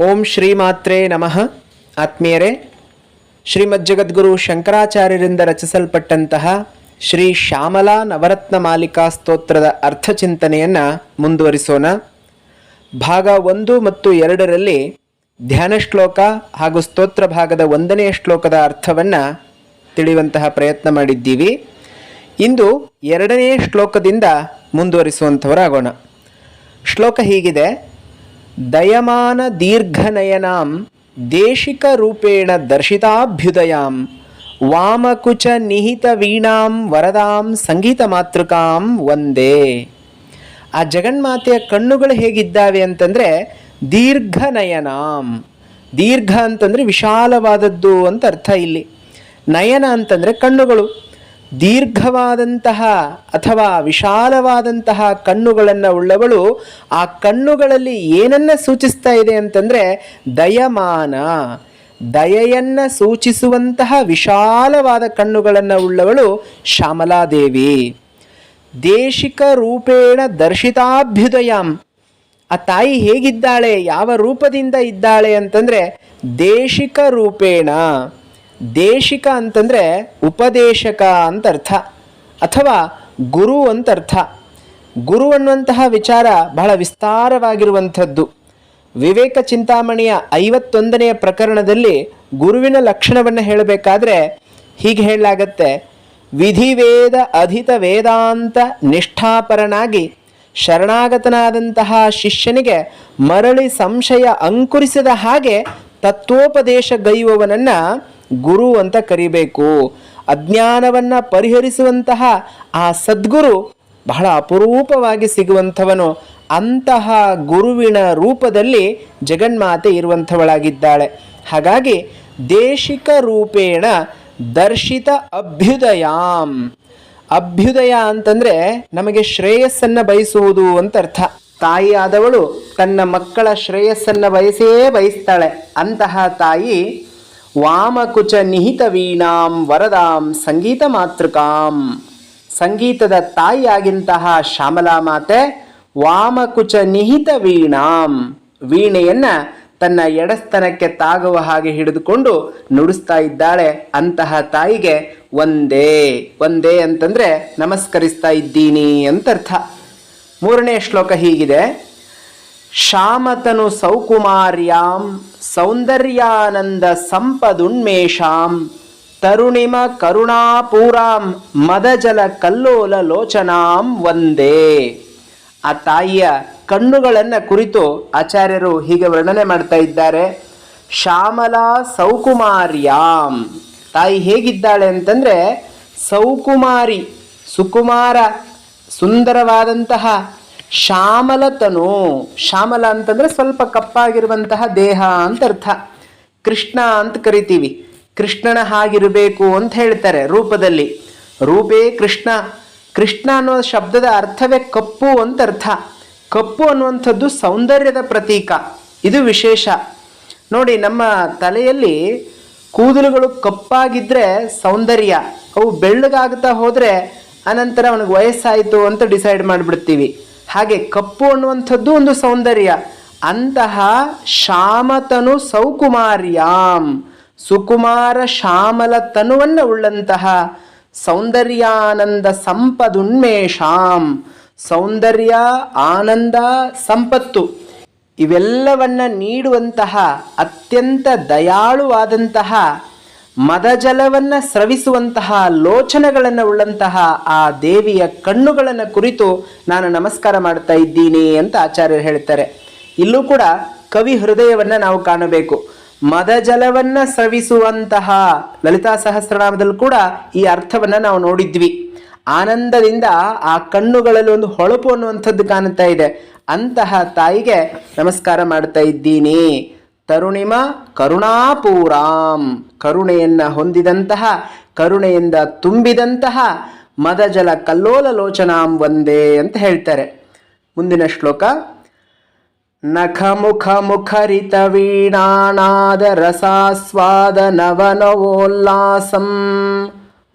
ಓಂ ಶ್ರೀಮಾತ್ರೇ ನಮಃ. ಆತ್ಮೀಯರೇ, ಶ್ರೀಮದ್ ಜಗದ್ಗುರು ಶಂಕರಾಚಾರ್ಯರಿಂದ ರಚಿಸಲ್ಪಟ್ಟಂತಹ ಶ್ರೀ ಶ್ಯಾಮಲಾ ನವರತ್ನ ಮಾಲಿಕಾ ಸ್ತೋತ್ರದ ಅರ್ಥಚಿಂತನೆಯನ್ನು ಮುಂದುವರಿಸೋಣ. ಭಾಗ ಒಂದು ಮತ್ತು ಎರಡರಲ್ಲಿ ಧ್ಯಾನ ಶ್ಲೋಕ ಹಾಗೂ ಸ್ತೋತ್ರ ಭಾಗದ ಒಂದನೆಯ ಶ್ಲೋಕದ ಅರ್ಥವನ್ನು ತಿಳಿಯುವಂತಹ ಪ್ರಯತ್ನ ಮಾಡಿದ್ದೀವಿ. ಇಂದು ಎರಡನೆಯ ಶ್ಲೋಕದಿಂದ ಮುಂದುವರಿಸುವಂಥವರಾಗೋಣ. ಶ್ಲೋಕ ಹೀಗಿದೆ ದಯಮಾನ ದೀರ್ಘನಯನಾಂ ದೇಶಿಕ ರೂಪೇಣ ದರ್ಶಿತಾಭ್ಯುದಯಾಂ ವಾಮಕುಚ ನಿಹಿತ ವೀಣಾಂ ವರದಾಂ ಸಂಗೀತ ಮಾತೃಕಾಂ ಒಂದೇ ಆ ಜಗನ್ಮಾತೆಯ ಕಣ್ಣುಗಳು ಹೇಗಿದ್ದಾವೆ ಅಂತಂದರೆ ದೀರ್ಘನಯನಾಂ. ದೀರ್ಘ ಅಂತಂದರೆ ವಿಶಾಲವಾದದ್ದು ಅಂತ ಅರ್ಥ ಇಲ್ಲಿ. ನಯನ ಅಂತಂದರೆ ಕಣ್ಣುಗಳು. ದೀರ್ಘವಾದಂತಹ ಅಥವಾ ವಿಶಾಲವಾದಂತಹ ಕಣ್ಣುಗಳನ್ನು ಉಳ್ಳವಳು, ಆ ಕಣ್ಣುಗಳಲ್ಲಿ ಏನನ್ನ ಸೂಚಿಸ್ತಾ ಇದೆ ಅಂತಂದರೆ ದಯಮಾನ. ದಯೆಯನ್ನು ಸೂಚಿಸುವಂತಹ ವಿಶಾಲವಾದ ಕಣ್ಣುಗಳನ್ನು ಉಳ್ಳವಳು ಶ್ಯಾಮಲಾದೇವಿ. ದೇಶಿಕ ರೂಪೇಣ ದರ್ಶಿತಾಭ್ಯುದಯಂ. ಆ ತಾಯಿ ಹೇಗಿದ್ದಾಳೆ, ಯಾವ ರೂಪದಿಂದ ಇದ್ದಾಳೆ ಅಂತಂದರೆ ದೇಶಿಕ ರೂಪೇಣ. ದೇಶಿಕ ಅಂತಂದರೆ ಉಪದೇಶಕ ಅಂತ ಅರ್ಥ ಅಥವಾ ಗುರು ಅಂತ ಅರ್ಥ ಗುರು ಅನ್ನುವಂತಹ ವಿಚಾರ ಬಹಳ ವಿಸ್ತಾರವಾಗಿರುವಂಥದ್ದು. ವಿವೇಕ ಚಿಂತಾಮಣಿಯ ಐವತ್ತೊಂದನೆಯ ಪ್ರಕರಣದಲ್ಲಿ ಗುರುವಿನ ಲಕ್ಷಣವನ್ನು ಹೇಳಬೇಕಾದ್ರೆ ಹೀಗೆ ಹೇಳಲಾಗತ್ತೆ. ವಿಧಿವೇದ ಅಧಿತ ವೇದಾಂತ ನಿಷ್ಠಾಪರನಾಗಿ ಶರಣಾಗತನಾದಂತಹ ಶಿಷ್ಯನಿಗೆ ಮರಳಿ ಸಂಶಯ ಅಂಕುರಿಸಿದ ಹಾಗೆ ತತ್ವೋಪದೇಶ ಗೈಯುವವನನ್ನು ಗುರು ಅಂತ ಕರಿಬೇಕು. ಅಜ್ಞಾನವನ್ನು ಪರಿಹರಿಸುವಂತಹ ಆ ಸದ್ಗುರು ಬಹಳ ಅಪರೂಪವಾಗಿ ಸಿಗುವಂಥವನು. ಅಂತಹ ಗುರುವಿನ ರೂಪದಲ್ಲಿ ಜಗನ್ಮಾತೆ ಇರುವಂಥವಳಾಗಿದ್ದಾಳೆ. ಹಾಗಾಗಿ ದೇಶಿಕ ರೂಪೇಣ ದರ್ಶಿತ ಅಭ್ಯುದಯಾಂ. ಅಭ್ಯುದಯ ಅಂತಂದ್ರೆ ನಮಗೆ ಶ್ರೇಯಸ್ಸನ್ನ ಬಯಸುವುದು ಅಂತ ಅರ್ಥ ತಾಯಿಯಾದವಳು ತನ್ನ ಮಕ್ಕಳ ಶ್ರೇಯಸ್ಸನ್ನ ಬಯಸೇ ಬಯಸ್ತಾಳೆ. ಅಂತಹ ತಾಯಿ ವಾಮಕುಚ ನಿಹಿತ ವೀಣಾಂ ವರದಾಂ ಸಂಗೀತ ಮಾತೃಕಾಂ ಸಂಗೀತದ ತಾಯಿಯಾಗಿಂತಹ ಶ್ಯಾಮಲಾ ಮಾತೆ ವಾಮಕುಚ ನಿಹಿತ ವೀಣಾಂ ವೀಣೆಯನ್ನ ತನ್ನ ಎಡಸ್ತನಕ್ಕೆ ತಾಗುವ ಹಾಗೆ ಹಿಡಿದುಕೊಂಡು ನುಡಿಸ್ತಾ ಇದ್ದಾಳೆ ಅಂತಹ ತಾಯಿಗೆ ಒಂದೇ ಒಂದೇ ಅಂತಂದ್ರೆ ನಮಸ್ಕರಿಸ್ತಾ ಇದ್ದೀನಿ ಅಂತ ಅರ್ಥ ಮೂರನೇ ಶ್ಲೋಕ ಹೀಗಿದೆ. ಶಾಮತನು ಸೌಕುಮಾರ್ಯಾಂ, ಸೌಂದರ್ಯಾನಂದ ಸಂಪದುನ್ಮೇಷಾಂ ತರುಣಿಮ ಕರುಣಾಪೂರಾಂ, ಮದಜಲ ಕಲ್ಲೋಲ ಲೋಚನಾಂ ಒಂದೇ ಆ ತಾಯಿಯ ಕಣ್ಣುಗಳನ್ನು ಕುರಿತು ಆಚಾರ್ಯರು ಹೀಗೆ ವರ್ಣನೆ ಮಾಡ್ತಾ ಇದ್ದಾರೆ. ಶ್ಯಾಮಲಾ ಸೌಕುಮಾರ್ಯಾಂ. ತಾಯಿ ಹೇಗಿದ್ದಾಳೆ ಅಂತಂದರೆ, ಸೌಕುಮಾರಿ, ಸುಕುಮಾರ, ಸುಂದರವಾದಂತಹ ಶ್ಯಾಮಲತನು, ಶ್ಯಾಮಲ ಅಂತಂದರೆ ಸ್ವಲ್ಪ ಕಪ್ಪಾಗಿರುವಂತಹ ದೇಹ ಅಂತ ಅರ್ಥ. ಕೃಷ್ಣ ಅಂತ ಕರಿತೀವಿ. ಕೃಷ್ಣನ ಹಾಗಿರಬೇಕು ಅಂತ ಹೇಳ್ತಾರೆ ರೂಪದಲ್ಲಿ. ರೂಪೇ ಕೃಷ್ಣ. ಕೃಷ್ಣ ಅನ್ನೋ ಶಬ್ದದ ಅರ್ಥವೇ ಕಪ್ಪು ಅಂತ ಅರ್ಥ. ಕಪ್ಪು ಅನ್ನುವಂಥದ್ದು ಸೌಂದರ್ಯದ ಪ್ರತೀಕ. ಇದು ವಿಶೇಷ. ನೋಡಿ, ನಮ್ಮ ತಲೆಯಲ್ಲಿ ಕೂದಲುಗಳು ಕಪ್ಪಾಗಿದ್ದರೆ ಸೌಂದರ್ಯ. ಅವು ಬೆಳ್ಳಗಾಗ್ತಾ ಹೋದರೆ ಅನಂತರ ಅವನಿಗೆ ವಯಸ್ಸಾಯಿತು ಅಂತ ಡಿಸೈಡ್ ಮಾಡಿಬಿಡ್ತೀವಿ. ಹಾಗೆ ಕಪ್ಪು ಅನ್ನುವಂಥದ್ದು ಒಂದು ಸೌಂದರ್ಯ. ಅಂತಹ ಶಾಮತನು ಸೌಕುಮಾರ್ಯಾಂ. ಸುಕುಮಾರ ಶ್ಯಾಮಲ ತನುವನ್ನು ಉಳ್ಳಂತಹ ಸೌಂದರ್ಯಾನಂದ ಸಂಪದುನ್ಮೇಷಾಂ. ಸೌಂದರ್ಯ, ಆನಂದ, ಸಂಪತ್ತು ಇವೆಲ್ಲವನ್ನ ನೀಡುವಂತಹ ಅತ್ಯಂತ ದಯಾಳುವಾದಂತಹ ಮದಜಲವನ್ನು ಸ್ರವಿಸುವಂತಹ ಲೋಚನಗಳನ್ನು ಉಳ್ಳಂತಹ ಆ ದೇವಿಯ ಕಣ್ಣುಗಳನ್ನು ಕುರಿತು ನಾನು ನಮಸ್ಕಾರ ಮಾಡ್ತಾ ಇದ್ದೀನಿ ಅಂತ ಆಚಾರ್ಯರು ಹೇಳ್ತಾರೆ. ಇಲ್ಲೂ ಕೂಡ ಕವಿ ಹೃದಯವನ್ನು ನಾವು ಕಾಣಬೇಕು. ಮದಜಲವನ್ನು ಸ್ರವಿಸುವಂತಹ ಲಲಿತಾ ಸಹಸ್ರನಾಮದಲ್ಲೂ ಕೂಡ ಈ ಅರ್ಥವನ್ನು ನಾವು ನೋಡಿದ್ವಿ. ಆನಂದದಿಂದ ಆ ಕಣ್ಣುಗಳಲ್ಲಿ ಒಂದು ಹೊಳಪು ಅನ್ನುವಂಥದ್ದು ಕಾಣುತ್ತಾ ಇದೆ. ಅಂತಹ ತಾಯಿಗೆ ನಮಸ್ಕಾರ ಮಾಡ್ತಾ ಇದ್ದೀನಿ. ತರುಣಿಮ ಕರುಣಾಪೂರಾಂ. ಕರುಣೆಯನ್ನ ಹೊಂದಿದಂತಹ, ಕರುಣೆಯಿಂದ ತುಂಬಿದಂತಹ ಮದಜಲ ಕಲ್ಲೋಲ ಲೋಚನಾಂ ಒಂದೇ ಅಂತ ಹೇಳ್ತಾರೆ. ಮುಂದಿನ ಶ್ಲೋಕ ನಖ ಮುಖ ಮುಖರಿತ ವೀಣಾನಾದ ರಸಾಸ್ವಾದ ನವನವೋಲ್ಲಾಸಂ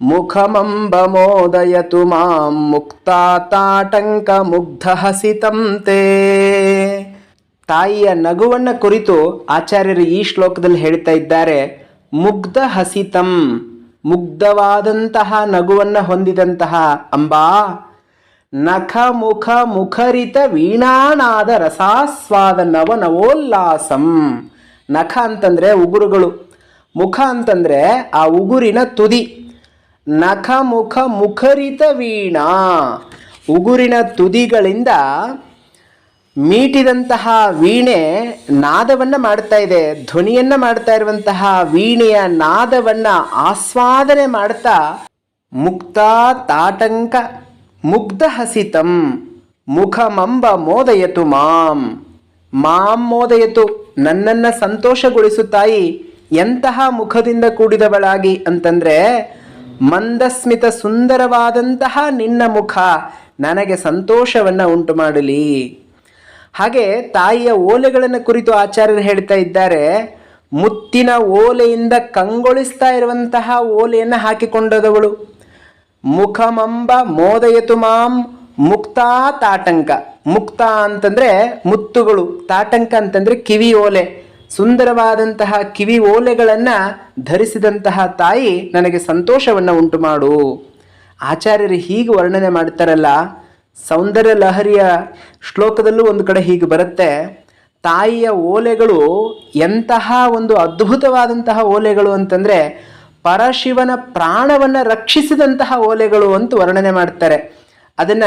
ಮುಖಮಂಬ ಮೋದಯತು ಮಾಂ ಮುಕ್ತಾತಾಟಂಕ ಮುಗ್ಧ ಹಸಿತಂ ತೇ ತಾಯಿಯ ನಗುವನ್ನ ಕುರಿತು ಆಚಾರ್ಯರು ಈ ಶ್ಲೋಕದಲ್ಲಿ ಹೇಳ್ತಾ ಇದ್ದಾರೆ. ಮುಗ್ಧ ಹಸಿತಂ, ಮುಗ್ಧವಾದಂತಹ ನಗುವನ್ನ ಹೊಂದಿದಂತಹ ಅಂಬಾ, ನಖ ಮುಖ ಮುಖರಿತ ವೀಣಾನಾದ ರಸಾಸ್ವಾದ ನವ ನವೋಲ್ಲಾಸಂ. ನಖ ಅಂತಂದ್ರೆ ಉಗುರುಗಳು. ಮುಖ ಅಂತಂದ್ರೆ ಆ ಉಗುರಿನ ತುದಿ. ನಖ ಮುಖ ಮುಖರಿತ ವೀಣಾ. ಉಗುರಿನ ತುದಿಗಳಿಂದ ಮೀಟಿದಂತಹ ವೀಣೆ ನಾದವನ್ನ ಮಾಡ್ತಾ ಇದೆ. ಧ್ವನಿಯನ್ನ ಮಾಡ್ತಾ ಇರುವಂತಹ ವೀಣೆಯ ನಾದವನ್ನ ಆಸ್ವಾದನೆ ಮಾಡ್ತಾ, ಮುಕ್ತ ತಾಟಂಕ ಮುಗ್ಧ ಹಸಿತಂ, ಮುಖಮಂಬ ಮೋದಯತು ಮಾಂ. ಮಾಂ ಮೋದಯತು ನನ್ನನ್ನ ಸಂತೋಷಗೊಳಿಸುತ್ತಾಯಿ ಎಂತಹ ಮುಖದಿಂದ ಕೂಡಿದವಳಾಗಿ ಅಂತಂದ್ರೆ, ಮಂದಸ್ಮಿತ ಸುಂದರವಾದಂತಹ ನಿನ್ನ ಮುಖ ನನಗೆ ಸಂತೋಷವನ್ನ ಉಂಟು ಮಾಡಲಿ. ಹಾಗೆ ತಾಯಿಯ ಓಲೆಗಳನ್ನು ಕುರಿತು ಆಚಾರ್ಯರು ಹೇಳ್ತಾ ಇದ್ದಾರೆ. ಮುತ್ತಿನ ಓಲೆಯಿಂದ ಕಂಗೊಳಿಸ್ತಾ ಇರುವಂತಹ ಓಲೆಯನ್ನು ಹಾಕಿಕೊಂಡದವಳು. ಮುಖಮಂಬ ಮೋದಯತು ಮಾಂ ಮುಕ್ತಾ ತಾಟಂಕ. ಮುಕ್ತ ಅಂತಂದ್ರೆ ಮುತ್ತುಗಳು. ತಾಟಂಕ ಅಂತಂದ್ರೆ ಕಿವಿ ಓಲೆ. ಸುಂದರವಾದಂತಹ ಕಿವಿ ಓಲೆಗಳನ್ನು ಧರಿಸಿದಂತಹ ತಾಯಿ ನನಗೆ ಸಂತೋಷವನ್ನು ಉಂಟು ಮಾಡು. ಆಚಾರ್ಯರು ಹೀಗೆ ವರ್ಣನೆ ಮಾಡ್ತಾರಲ್ಲ ಸೌಂದರ್ಯ ಲಹರಿಯ ಶ್ಲೋಕದಲ್ಲೂ ಒಂದು ಕಡೆ ಹೀಗೆ ಬರುತ್ತೆ. ತಾಯಿಯ ಓಲೆಗಳು ಎಂತಹ ಒಂದು ಅದ್ಭುತವಾದಂತಹ ಓಲೆಗಳು ಅಂತಂದ್ರೆ ಪರಶಿವನ ಪ್ರಾಣವನ್ನು ರಕ್ಷಿಸಿದಂತಹ ಓಲೆಗಳು ಅಂತ ವರ್ಣನೆ ಮಾಡ್ತಾರೆ. ಅದನ್ನ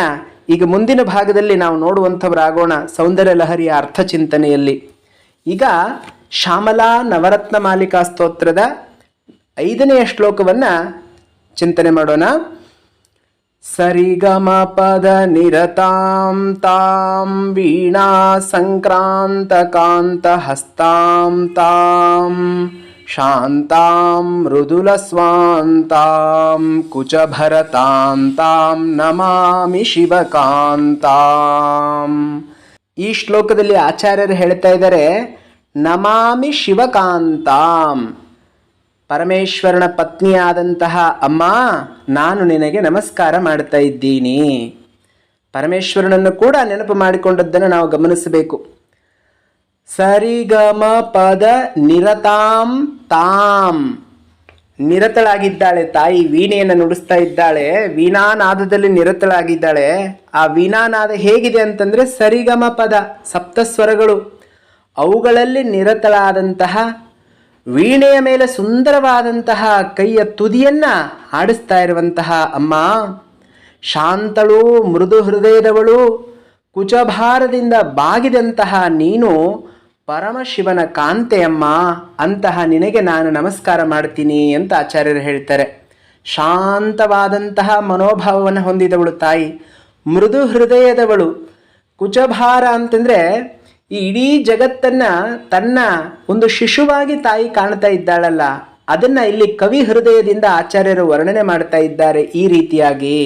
ಈಗ ಮುಂದಿನ ಭಾಗದಲ್ಲಿ ನಾವು ನೋಡುವಂಥವರಾಗೋಣ ಸೌಂದರ್ಯ ಲಹರಿಯ ಅರ್ಥ ಚಿಂತನೆಯಲ್ಲಿ. ಈಗ ಶ್ಯಾಮಲಾ ನವರತ್ನ ಮಾಲಿಕಾ ಸ್ತೋತ್ರದ ಐದನೆಯ ಶ್ಲೋಕವನ್ನ ಚಿಂತನೆ ಮಾಡೋಣ. ಸರಿಗಮ ಪದ ನಿರತಾಂ ತಾಂ ವೀಣಾ ಸಂಕ್ರಾಂತ ಕಾಂತ ಹಸ್ತಾಂ ತಾಂ ಶಾಂತಾಂ ಮೃದುಲ ಸ್ವಾಂತಾಂ ಕುಚಭರತಾಂ ನಮಾಮಿ ಶಿವಕಾಂತಾಂ. ಈ ಶ್ಲೋಕದಲ್ಲಿ ಆಚಾರ್ಯರು ಹೇಳ್ತಾ ಇದ್ದಾರೆ, ನಮಾಮಿ ಶಿವಕಾಂತಾಂ. ಪರಮೇಶ್ವರನ ಪತ್ನಿಯಾದಂತಹ ಅಮ್ಮ, ನಾನು ನಿನಗೆ ನಮಸ್ಕಾರ ಮಾಡ್ತಾ ಇದ್ದೀನಿ. ಪರಮೇಶ್ವರನನ್ನು ಕೂಡ ನೆನಪು ಮಾಡಿಕೊಂಡದ್ದನ್ನು ನಾವು ಗಮನಿಸಬೇಕು. ಸರಿಗಮ ಪದ ನಿರತಾಂ ತಾಂ. ನಿರತಳಾಗಿದ್ದಾಳೆ ತಾಯಿ, ವೀಣೆಯನ್ನು ನುಡಿಸ್ತಾ ಇದ್ದಾಳೆ, ವೀಣಾನಾದದಲ್ಲಿ ನಿರತಳಾಗಿದ್ದಾಳೆ. ಆ ವೀಣಾನಾದ ಹೇಗಿದೆ ಅಂತಂದ್ರೆ ಸರಿಗಮ ಪದ ಸಪ್ತಸ್ವರಗಳು. ಅವುಗಳಲ್ಲಿ ನಿರತಳಾದಂತಹ ವೀಣೆಯ ಮೇಲೆ ಸುಂದರವಾದಂತಹ ಕೈಯ ತುದಿಯನ್ನು ಆಡಿಸ್ತಾ ಇರುವಂತಹ ಅಮ್ಮ, ಶಾಂತಳು, ಮೃದು ಹೃದಯದವಳು, ಕುಚಭಾರದಿಂದ ಬಾಗಿದಂತಹ ನೀನು ಪರಮಶಿವನ ಕಾಂತೆಯಮ್ಮ ಅಂತಹ ನಿನಗೆ ನಾನು ನಮಸ್ಕಾರ ಮಾಡ್ತೀನಿ ಅಂತ ಆಚಾರ್ಯರು ಹೇಳ್ತಾರೆ. ಶಾಂತವಾದಂತಹ ಮನೋಭಾವವನ್ನು ಹೊಂದಿದವಳು ತಾಯಿ. ಮೃದು ಹೃದಯದವಳು. ಕುಚಭಾರ ಅಂತಂದ್ರೆ ಈ ಇಡೀ ಜಗತ್ತನ್ನ ತನ್ನ ಒಂದು ಶಿಶುವಾಗಿ ತಾಯಿ ಕಾಣ್ತಾ ಇದ್ದಾಳಲ್ಲ, ಅದನ್ನ ಇಲ್ಲಿ ಕವಿ ಹೃದಯದಿಂದ ಆಚಾರ್ಯರು ವರ್ಣನೆ ಮಾಡ್ತಾ ಇದ್ದಾರೆ ಈ ರೀತಿಯಾಗಿ.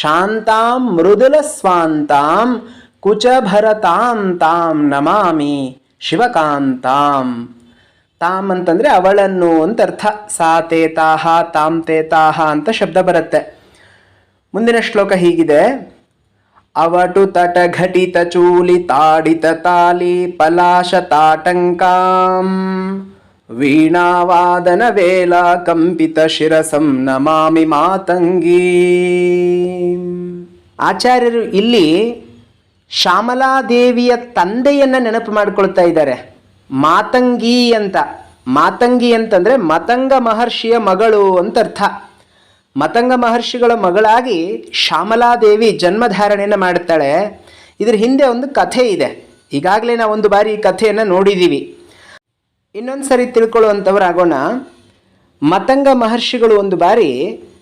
ಶಾಂತಾಂ ಮೃದುಲ ಸ್ವಾಂತಾಂ ಕುಚಭರತಾಂ ತಾಂ ನಮಾಮಿ ಶಿವಕಾಂತಾಂ. ತಾಮ್ ಅಂತಂದ್ರೆ ಅವಳನ್ನು ಅಂತ ಅರ್ಥ ಸಾ ತೇತಾಹ ತಾಂ ತೇತಾಹ ಅಂತ ಶಬ್ದ ಬರುತ್ತೆ. ಮುಂದಿನ ಶ್ಲೋಕ ಹೀಗಿದೆ. ಅವಟು ತಟ ಘಟಿತ ಚೂಲಿ ತಾಡಿತ ತಾಲಿ ಪಲಾಶ ತಾಟಂಕಾಂ. ವೀಣಾವಾದನ ವೇಲಾ ಕಂಪಿತ ಶಿರಸಂ ನಮಾಮಿ ಮಾತಂಗೀ. ಆಚಾರ್ಯರು ಇಲ್ಲಿ ಶ್ಯಾಮಲಾದೇವಿಯ ತಂದೆಯನ್ನ ನೆನಪು ಮಾಡಿಕೊಳ್ತಾ ಇದ್ದಾರೆ. ಮಾತಂಗಿ ಅಂತ. ಮಾತಂಗಿ ಅಂತಂದ್ರೆ ಮತಂಗ ಮಹರ್ಷಿಯ ಮಗಳು ಅಂತ ಅರ್ಥ ಮತಂಗ ಮಹರ್ಷಿಗಳ ಮಗಳಾಗಿ ಶ್ಯಾಮಲಾದೇವಿ ಜನ್ಮಧಾರಣೆಯನ್ನು ಮಾಡ್ತಾಳೆ ಇದ್ರ ಹಿಂದೆ ಒಂದು ಕಥೆ ಇದೆ. ಈಗಾಗಲೇ ನಾವು ಒಂದು ಬಾರಿ ಈ ಕಥೆಯನ್ನು ನೋಡಿದ್ದೀವಿ ಇನ್ನೊಂದು ಸರಿ ತಿಳ್ಕೊಳ್ಳುವಂಥವ್ರಾಗೋಣ ಮತಂಗ ಮಹರ್ಷಿಗಳು ಒಂದು ಬಾರಿ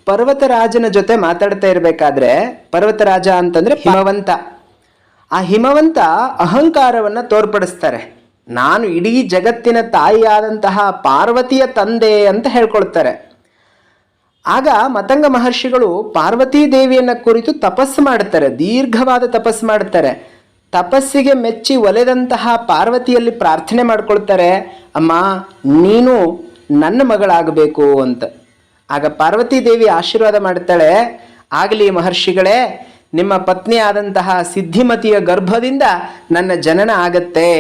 ಪರ್ವತರಾಜನ ಜೊತೆ ಮಾತಾಡ್ತಾ ಇರಬೇಕಾದ್ರೆ, ಪರ್ವತರಾಜ ಅಂತಂದ್ರೆ ಹಿಮವಂತ. ಆ ಹಿಮವಂತ ಅಹಂಕಾರವನ್ನ ತೋರ್ಪಡಿಸ್ತಾರೆ. ನಾನು ಇಡೀ ಜಗತ್ತಿನ ತಾಯಿಯಾದಂತಹ ಪಾರ್ವತಿಯ ತಂದೆ ಅಂತ ಹೇಳ್ಕೊಳ್ತಾರೆ. ಆಗ ಮತಂಗ ಮಹರ್ಷಿಗಳು ಪಾರ್ವತೀ ದೇವಿಯನ್ನ ಕುರಿತು ತಪಸ್ಸು ಮಾಡ್ತಾರೆ ದೀರ್ಘವಾದ ತಪಸ್ಸು ಮಾಡ್ತಾರೆ ತಪಸ್ಸಿಗೆ ಮೆಚ್ಚಿ ಒಲೆದಂತಹ ಪಾರ್ವತಿಯಲ್ಲಿ ಪ್ರಾರ್ಥನೆ ಮಾಡ್ಕೊಳ್ತಾರೆ, ಅಮ್ಮ, ನೀನು ನನ್ನ ಮಗಳಾಗಬೇಕು ಅಂತ. ಆಗ ಪಾರ್ವತಿ ದೇವಿ ಆಶೀರ್ವಾದ ಮಾಡ್ತಾಳೆ ಆಗಲಿ ಮಹರ್ಷಿಗಳೇ, ನಿಮ್ಮ ಪತ್ನಿ ಆದಂತಹ ಸಿದ್ಧಿಮತಿಯ ಗರ್ಭದಿಂದ ನನ್ನ ಜನನ ಆಗತ್ತೆ,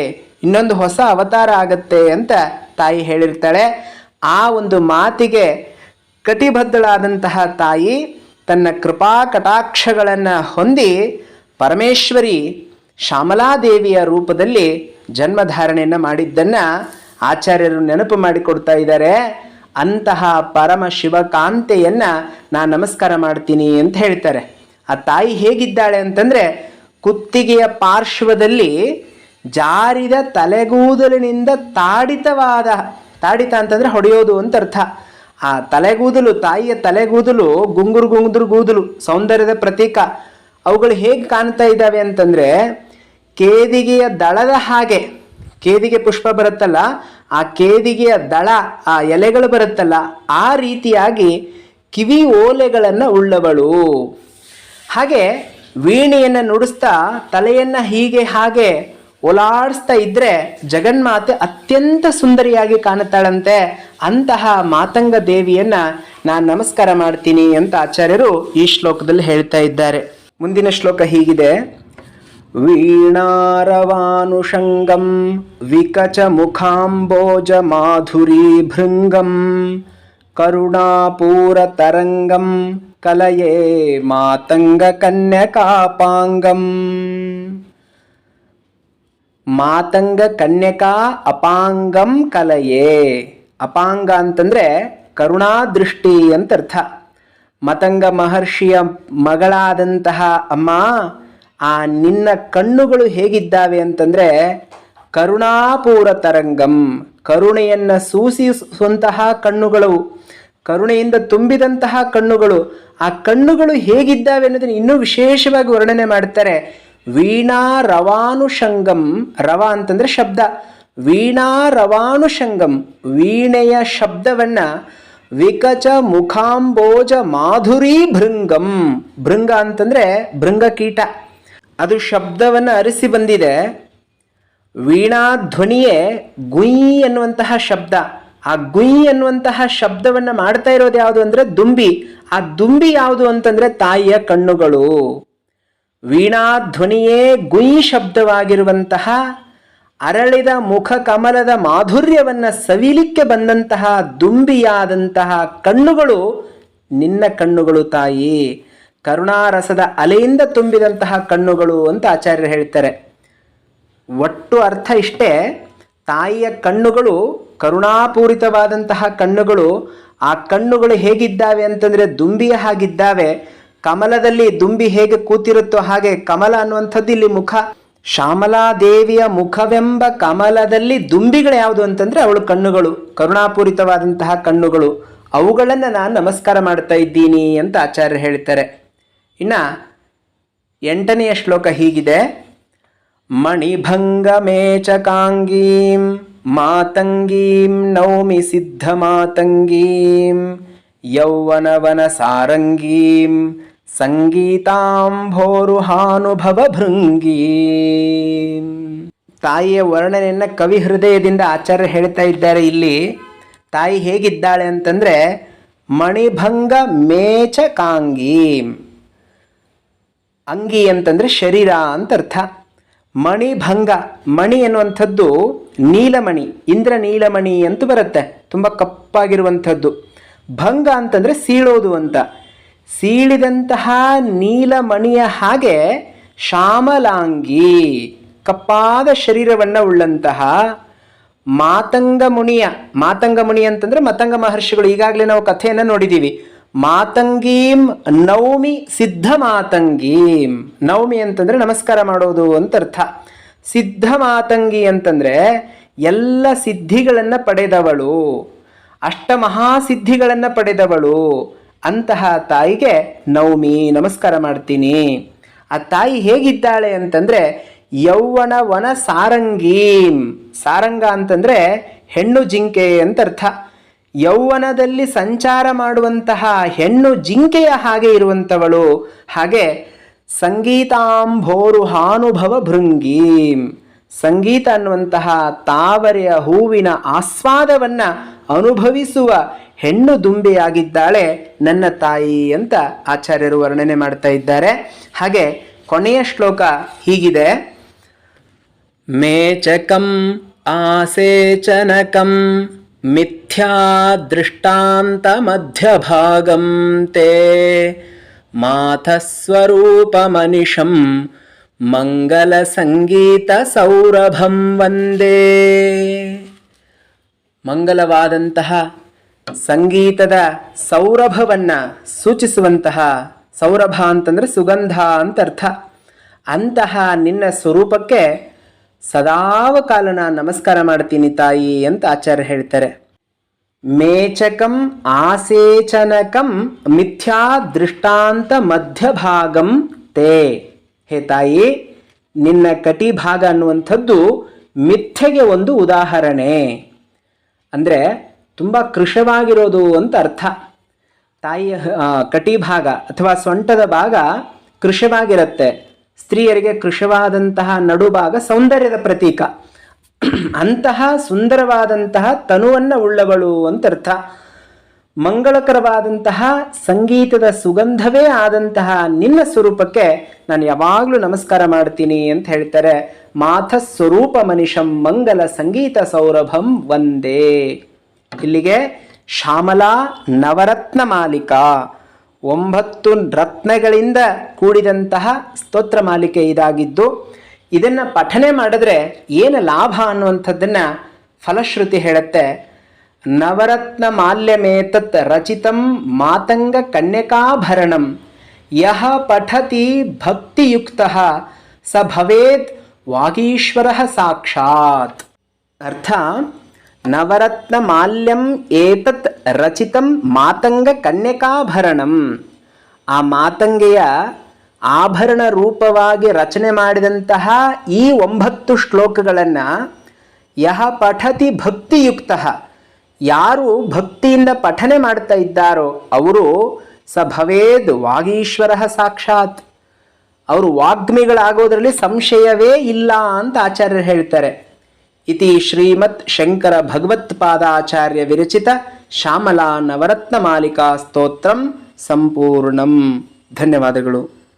ಇನ್ನೊಂದು ಹೊಸ ಅವತಾರ ಆಗತ್ತೆ ಅಂತ ತಾಯಿ ಹೇಳಿರ್ತಾಳೆ. ಆ ಒಂದು ಮಾತಿಗೆ ಕಟಿಬದ್ಧಳಾದಂತಹ ತಾಯಿ ತನ್ನ ಕೃಪಾ ಕಟಾಕ್ಷಗಳನ್ನು ಹೊಂದಿ ಪರಮೇಶ್ವರಿ ಶ್ಯಾಮಲಾದೇವಿಯ ರೂಪದಲ್ಲಿ ಜನ್ಮಧಾರಣೆಯನ್ನು ಮಾಡಿದ್ದನ್ನು ಆಚಾರ್ಯರು ನೆನಪು ಮಾಡಿಕೊಡ್ತಾ ಇದ್ದಾರೆ. ಅಂತಹ ಪರಮ ಶಿವಕಾಂತೆಯನ್ನು ನಾನು ನಮಸ್ಕಾರ ಮಾಡ್ತೀನಿ ಅಂತ ಹೇಳ್ತಾರೆ. ಆ ತಾಯಿ ಹೇಗಿದ್ದಾಳೆ ಅಂತಂದರೆ ಕುತ್ತಿಗೆಯ ಪಾರ್ಶ್ವದಲ್ಲಿ ಜಾರಿದ ತಲೆಗೂದಲಿನಿಂದ ತಾಡಿತವಾದ, ತಾಡಿತ ಅಂತಂದರೆ ಹೊಡೆಯೋದು ಅಂತ ಅರ್ಥ. ಆ ತಲೆಗೂದಲು, ತಾಯಿಯ ತಲೆಗೂದಲು, ಗುಂಗುರು ಗುಂಗುರು ಗೂದಲು, ಸೌಂದರ್ಯದ ಪ್ರತೀಕ, ಅವುಗಳು ಹೇಗೆ ಕಾಣ್ತಾ ಇದ್ದಾವೆ ಅಂತಂದರೆ ಕೇದಿಗೆಯ ದಳದ ಹಾಗೆ, ಕೇದಿಗೆ ಪುಷ್ಪ ಬರುತ್ತಲ್ಲ, ಆ ಕೇದಿಗೆಯ ದಳ, ಆ ಎಲೆಗಳು ಬರುತ್ತಲ್ಲ, ಆ ರೀತಿಯಾಗಿ ಕಿವಿ ಓಲೆಗಳನ್ನು ಉಳ್ಳವಳು. ಹಾಗೆ ವೀಣೆಯನ್ನು ನುಡಿಸ್ತಾ, ತಲೆಯನ್ನು ಹೀಗೆ ಹಾಗೆ ಓಲಾಡಿಸ್ತಾ ಇದ್ದರೆ ಜಗನ್ಮಾತೆ ಅತ್ಯಂತ ಸುಂದರಿಯಾಗಿ ಕಾಣುತ್ತಾಳಂತೆ. ಅಂತಹ ಮಾತಂಗ ದೇವಿಯನ್ನ ನಾನು ನಮಸ್ಕಾರ ಮಾಡ್ತೀನಿ ಅಂತ ಆಚಾರ್ಯರು ಈ ಶ್ಲೋಕದಲ್ಲಿ ಹೇಳ್ತಾ ಇದ್ದಾರೆ. ಮುಂದಿನ ಶ್ಲೋಕ ಹೀಗಿದೆ. ವೀಣಾರವಾನುಷಂಗಂ ವಿಕಚ ಮುಖಾಂಬೋಜ ಮಾಧುರಿ ಭೃಂಗಂ ಕರುಣಾಪೂರ ತರಂಗಂ ಕಲಯೇ ಮಾತಂಗ ಕನ್ಯಕಾಪಾಂಗಂ ಮಾತಂಗ ಕನ್ಯಕಾ ಅಪಾಂಗಂ ಕಲಯೇ ಅಪಾಂಗ ಅಂತಂದ್ರೆ ಕರುಣಾದೃಷ್ಟಿ ಅಂತ ಅರ್ಥ. ಮತಂಗ ಮಹರ್ಷಿಯ ಮಗಳಾದಂತಹ ಅಮ್ಮ, ಆ ನಿನ್ನ ಕಣ್ಣುಗಳು ಹೇಗಿದ್ದಾವೆ ಅಂತಂದ್ರೆ ಕರುಣಾಪೂರ ತರಂಗಂ, ಕರುಣೆಯನ್ನ ಸೂಸಿಸುವಂತಹ ಕಣ್ಣುಗಳು, ಕರುಣೆಯಿಂದ ತುಂಬಿದಂತಹ ಕಣ್ಣುಗಳು, ಆ ಕಣ್ಣುಗಳು ಹೇಗಿದ್ದಾವೆ ಅನ್ನೋದನ್ನು ಇನ್ನೂ ವಿಶೇಷವಾಗಿ ವರ್ಣನೆ ಮಾಡ್ತಾರೆ. ವೀಣಾ ರವಾನುಷಂಗಂ, ರವ ಅಂತಂದ್ರೆ ಶಬ್ದ. ವೀಣಾ ರವಾನುಷಂಗಂ ವೀಣೆಯ ಶಬ್ದವನ್ನ ವಿಕಚ ಮುಖಾಂಬೋಜ ಮಾಧುರಿ ಭೃಂಗಂ ಭೃಂಗ ಅಂತಂದ್ರೆ ಭೃಂಗಕೀಟ. ಅದು ಶಬ್ದವನ್ನು ಅರಿಸಿ ಬಂದಿದೆ. ವೀಣಾ ಧ್ವನಿಯೇ ಗುಯಿ ಎನ್ನುವಂತಹ ಶಬ್ದ. ಆ ಗುಯ್ ಎನ್ನುವಂತಹ ಶಬ್ದವನ್ನು ಮಾಡ್ತಾ ಇರೋದು ಯಾವುದು ಅಂದ್ರೆ ದುಂಬಿ. ಆ ದುಂಬಿ ಯಾವುದು ಅಂತಂದ್ರೆ ತಾಯಿಯ ಕಣ್ಣುಗಳು. ವೀಣಾ ಧ್ವನಿಯೇ ಗುಯಿ ಶಬ್ದವಾಗಿರುವಂತಹ ಅರಳಿದ ಮುಖ ಕಮಲದ ಮಾಧುರ್ಯವನ್ನು ಸವಿಲಿಕ್ಕೆ ಬಂದಂತಹ ದುಂಬಿಯಾದಂತಹ ಕಣ್ಣುಗಳು ನಿನ್ನ ಕಣ್ಣುಗಳು ತಾಯಿ. ಕರುಣಾರಸದ ಅಲೆಯಿಂದ ತುಂಬಿದಂತಹ ಕಣ್ಣುಗಳು ಅಂತ ಆಚಾರ್ಯರು ಹೇಳ್ತಾರೆ. ಒಟ್ಟು ಅರ್ಥ ಇಷ್ಟೇ, ತಾಯಿಯ ಕಣ್ಣುಗಳು, ಕರುಣಾಪೂರಿತವಾದಂತಹ ಕಣ್ಣುಗಳು, ಆ ಕಣ್ಣುಗಳು ಹೇಗಿದ್ದಾವೆ ಅಂತಂದರೆ ದುಂಬಿಯ ಹಾಗಿದ್ದಾವೆ. ಕಮಲದಲ್ಲಿ ದುಂಬಿ ಹೇಗೆ ಕೂತಿರುತ್ತೋ ಹಾಗೆ ಕಮಲ ಅನ್ನುವಂಥದ್ದು ಇಲ್ಲಿ ಮುಖ. ಶ್ಯಾಮಲಾದೇವಿಯ ಮುಖವೆಂಬ ಕಮಲದಲ್ಲಿ ದುಂಬಿಗಳು ಯಾವುದು ಅಂತಂದ್ರೆ ಅವಳು ಕಣ್ಣುಗಳು, ಕರುಣಾಪೂರಿತವಾದಂತಹ ಕಣ್ಣುಗಳು. ಅವುಗಳನ್ನು ನಾನು ನಮಸ್ಕಾರ ಮಾಡ್ತಾ ಇದ್ದೀನಿ ಅಂತ ಆಚಾರ್ಯರು ಹೇಳ್ತಾರೆ. ಇನ್ನ ಎಂಟನೆಯ ಶ್ಲೋಕ ಹೀಗಿದೆ. ಮಣಿಭಂಗಮೇಚಕಾಂಗೀಂ ಮಾತಂಗೀಂ ನೌಮಿ ಸಿದ್ಧ ಮಾತಂಗೀಂ, ಯೌವನವನ ಸಾರಂಗೀಂ ಸಂಗೀತಾಂಭೋರುಹಾನುಭವ ಭೃಂಗೀ ತಾಯಿಯ ವರ್ಣನೆಯನ್ನು ಕವಿ ಹೃದಯದಿಂದ ಆಚಾರ್ಯ ಹೇಳ್ತಾ ಇದ್ದಾರೆ ಇಲ್ಲಿ. ತಾಯಿ ಹೇಗಿದ್ದಾಳೆ ಅಂತಂದ್ರೆ, ಮಣಿಭಂಗ ಮೇಚ ಕಾಂಗಿ. ಅಂಗಿ ಅಂತಂದ್ರೆ ಶರೀರ ಅಂತ ಅರ್ಥ. ಮಣಿಭಂಗ, ಮಣಿ ಎನ್ನುವಂಥದ್ದು ನೀಲಮಣಿ ಇಂದ್ರ ನೀಲಮಣಿ ಅಂತ ಬರುತ್ತೆ. ತುಂಬ ಕಪ್ಪಾಗಿರುವಂಥದ್ದು. ಭಂಗ ಅಂತಂದ್ರೆ ಸೀಳೋದು ಅಂತ. ಸೀಳಿದಂತಹ ನೀಲಮಣಿಯ ಹಾಗೆ ಶ್ಯಾಮಲಾಂಗಿ, ಕಪ್ಪಾದ ಶರೀರವನ್ನು ಉಳ್ಳಂತಹ ಮಾತಂಗ ಮುನಿಯ, ಮಾತಂಗ ಮುನಿ ಅಂತಂದ್ರೆ ಮತಂಗ ಮಹರ್ಷಿಗಳು. ಈಗಾಗಲೇ ನಾವು ಕಥೆಯನ್ನು ನೋಡಿದ್ದೀವಿ ಮಾತಂಗೀಂ ನೌಮಿ ಸಿದ್ಧ ಮಾತಂಗೀಂ. ನೌಮಿ ಅಂತಂದ್ರೆ ನಮಸ್ಕಾರ ಮಾಡೋದು ಅಂತ ಅರ್ಥ. ಸಿದ್ಧ ಮಾತಂಗಿ ಅಂತಂದ್ರೆ ಎಲ್ಲ ಸಿದ್ಧಿಗಳನ್ನು ಪಡೆದವಳು. ಅಷ್ಟ ಅಷ್ಟಮಹಾಸಿದ್ಧಿಗಳನ್ನು ಪಡೆದವಳು. ಅಂತಹ ತಾಯಿಗೆ ನೌಮಿ ನಮಸ್ಕಾರ ಮಾಡ್ತೀನಿ. ಆ ತಾಯಿ ಹೇಗಿದ್ದಾಳೆ ಅಂತಂದ್ರೆ ಯೌವನ ವನ ಸಾರಂಗೀಂ. ಸಾರಂಗ ಅಂತಂದ್ರೆ ಹೆಣ್ಣು ಜಿಂಕೆ ಅಂತ ಅರ್ಥ. ಯೌವನದಲ್ಲಿ ಸಂಚಾರ ಮಾಡುವಂತಹ ಹೆಣ್ಣು ಜಿಂಕೆಯ ಹಾಗೆ ಇರುವಂಥವಳು ಹಾಗೆ ಸಂಗೀತಾಂಭೋರು ಹಾನುಭವ ಭೃಂಗೀಂ. ಸಂಗೀತ ಅನ್ನುವಂತಹ ತಾವರೆಯ ಹೂವಿನ ಆಸ್ವಾದವನ್ನು ಅನುಭವಿಸುವ ಹೆಣ್ಣು ದುಂಬಿಯಾಗಿದ್ದಾಳೆ ನನ್ನ ತಾಯಿ ಅಂತ ಆಚಾರ್ಯರು ವರ್ಣನೆ ಮಾಡ್ತಾ ಇದ್ದಾರೆ. ಹಾಗೆ ಕೊನೆಯ ಶ್ಲೋಕ ಹೀಗಿದೆ. ಮೇಚಕಂ ಆಸೇಚನಕಂ ಮಿಥ್ಯಾ ದೃಷ್ಟಾಂತ ಮಧ್ಯಭಾಗಂ ತೇ ಮಾಥಸ್ವರೂಪಮನಿಷಂ ಮಂಗಲ ಸಂಗೀತ ಸೌರಭಂ ವಂದೇ. ಮಂಗಲವಾದಂತಹ ಸಂಗೀತದ ಸೌರಭವನ್ನು ಸೂಚಿಸುವಂತಹ ಸೌರಭ ಅಂತಂದ್ರೆ ಸುಗಂಧ ಅಂತ ಅರ್ಥ. ಅಂತಹ ನಿನ್ನ ಸ್ವರೂಪಕ್ಕೆ ಸದಾವ ಕಾಲ ನಾನು ನಮಸ್ಕಾರ ಮಾಡ್ತೀನಿ ತಾಯಿ ಅಂತ ಆಚಾರ್ಯ ಹೇಳ್ತಾರೆ. ಮೇಚಕಂ ಆಸೇಚನಕಂ ಮಿಥ್ಯಾ ದೃಷ್ಟಾಂತ ಮಧ್ಯಭಾಗಂ ತೇ. ಹೇ ತಾಯಿ, ನಿನ್ನ ಕಟಿಭಾಗ ಅನ್ನುವಂಥದ್ದು ಮಿಥ್ಯೆಗೆ ಒಂದು ಉದಾಹರಣೆ. ಅಂದರೆ ತುಂಬ ಕೃಶವಾಗಿರೋದು ಅಂತ ಅರ್ಥ. ತಾಯಿಯ ಕಟಿಭಾಗ ಅಥವಾ ಸೊಂಟದ ಭಾಗ ಕೃಶವಾಗಿರುತ್ತೆ ಸ್ತ್ರೀಯರಿಗೆ ಕೃಶವಾದಂತಹ ನಡುಭಾಗ ಸೌಂದರ್ಯದ ಪ್ರತೀಕ. ಅಂತಹ ಸುಂದರವಾದಂತಹ ತನುವನ್ನು ಉಳ್ಳವಳು ಅಂತ ಅರ್ಥ. ಮಂಗಳಕರವಾದಂತಹ ಸಂಗೀತದ ಸುಗಂಧವೇ ಆದಂತಹ ನಿನ್ನ ಸ್ವರೂಪಕ್ಕೆ ನಾನು ಯಾವಾಗಲೂ ನಮಸ್ಕಾರ ಮಾಡ್ತೀನಿ ಅಂತ ಹೇಳ್ತಾರೆ. ಮಾಥ ಸ್ವರೂಪ ಮನಿಷಂ ಮಂಗಲ ಸಂಗೀತ ಸೌರಭಂ ಒಂದೇ ಇಲ್ಲಿಗೆ ಶ್ಯಾಮಲಾ ನವರತ್ನ ಮಾಲಿಕಾ. ಒಂಬತ್ತು ರತ್ನಗಳಿಂದ ಕೂಡಿದಂತಹ ಸ್ತೋತ್ರ ಮಾಲಿಕೆ ಇದಾಗಿದ್ದು, ಇದನ್ನು ಪಠನೆ ಮಾಡಿದ್ರೆ ಏನು ಲಾಭ ಅನ್ನುವಂಥದ್ದನ್ನು ಫಲಶ್ರುತಿ ಹೇಳುತ್ತೆ. ನವರತ್ನ ಮಾಲ್ಯಮೇತತ್ ರಚಿತಂ ಮಾತಂಗ ಕನ್ಯಕಾಭರಣಂ. ಯಹ ಪಠತಿ ಭಕ್ತಿಯುಕ್ತ ಸ ಭವೇತ್ ವಾಗೀಶ್ವರ ಸಾಕ್ಷಾತ್. ಅರ್ಥ? ನವರತ್ನ ಮಾಲ್ಯಂ ಏತತ್ ರಚಿತಂ ಮಾತಂಗ ಕನ್ಯಕಾಭರಣಂ ಆ ಮಾತಂಗೆಯ ಆಭರಣ ರೂಪವಾಗಿ ರಚನೆ ಮಾಡಿದಂತಹ ಈ ಒಂಬತ್ತು ಶ್ಲೋಕಗಳನ್ನು ಯಹ ಪಠತಿ ಭಕ್ತಿಯುಕ್ತ, ಯಾರು ಭಕ್ತಿಯಿಂದ ಪಠನೆ ಮಾಡ್ತಾ ಇದ್ದಾರೋ ಅವರು ಸ ಭವೇದ್ ವಾಗೀಶ್ವರ ಸಾಕ್ಷಾತ್. ಅವರು ವಾಗ್ಮಿಗಳಾಗೋದರಲ್ಲಿ ಸಂಶಯವೇ ಇಲ್ಲ ಅಂತ ಆಚಾರ್ಯರು ಹೇಳ್ತಾರೆ. ಇತಿ ಶ್ರೀಮತ್ ಶಂಕರ ಭಗವತ್ಪಾದಾಚಾರ್ಯ ವಿರಚಿತ ಶ್ಯಾಮಲಾ ನವರತ್ನ ಮಾಲಿಕಾ ಸ್ತೋತ್ರಂ ಸಂಪೂರ್ಣಂ ಧನ್ಯವಾದಗಳು